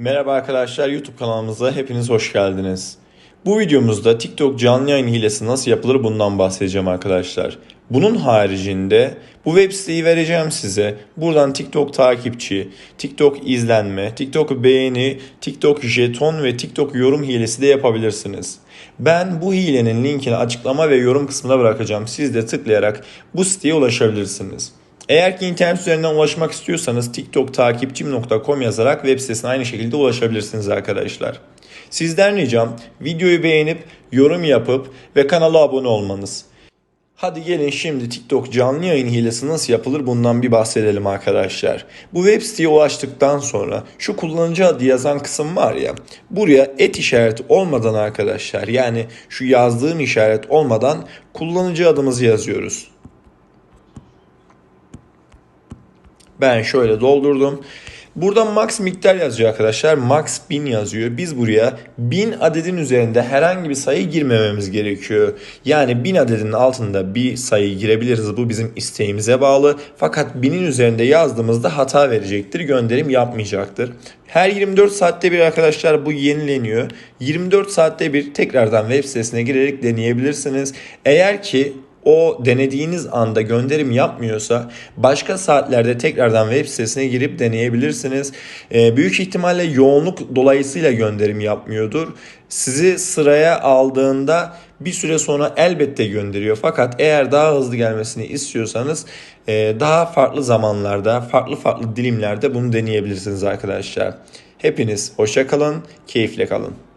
Merhaba arkadaşlar YouTube kanalımıza hepiniz hoş geldiniz. Bu videomuzda TikTok canlı yayın hilesi nasıl yapılır bundan bahsedeceğim arkadaşlar. Bunun haricinde bu web siteyi vereceğim size. Buradan TikTok takipçi, TikTok izlenme, TikTok beğeni, TikTok jeton ve TikTok yorum hilesi de yapabilirsiniz. Ben bu hilenin linkini açıklama ve yorum kısmına bırakacağım. Siz de tıklayarak bu siteye ulaşabilirsiniz. Eğer ki internet üzerinden ulaşmak istiyorsanız tiktoktakipçim.com yazarak web sitesine aynı şekilde ulaşabilirsiniz arkadaşlar. Sizden ricam videoyu beğenip yorum yapıp ve kanala abone olmanız. Hadi gelin şimdi TikTok canlı yayın hilesi nasıl yapılır bundan bir bahsedelim arkadaşlar. Bu web siteye ulaştıktan sonra şu kullanıcı adı yazan kısım var ya buraya et işareti olmadan arkadaşlar yani şu yazdığım işaret olmadan kullanıcı adımızı yazıyoruz. Ben şöyle doldurdum. Burada max miktar yazıyor arkadaşlar. Max 1000 yazıyor. Biz buraya 1000 adedin üzerinde herhangi bir sayı girmememiz gerekiyor. Yani 1000 adedin altında bir sayı girebiliriz. Bu bizim isteğimize bağlı. Fakat 1000'in üzerinde yazdığımızda hata verecektir. Gönderim yapmayacaktır. Her 24 saatte bir arkadaşlar bu yenileniyor. 24 saatte bir tekrardan web sitesine girerek deneyebilirsiniz. Eğer ki o denediğiniz anda gönderim yapmıyorsa başka saatlerde tekrardan web sitesine girip deneyebilirsiniz. Ee, büyük ihtimalle yoğunluk dolayısıyla gönderim yapmıyordur. Sizi sıraya aldığında bir süre sonra elbette gönderiyor. Fakat eğer daha hızlı gelmesini istiyorsanız e, daha farklı zamanlarda, farklı farklı dilimlerde bunu deneyebilirsiniz arkadaşlar. Hepiniz hoşça kalın, keyifle kalın.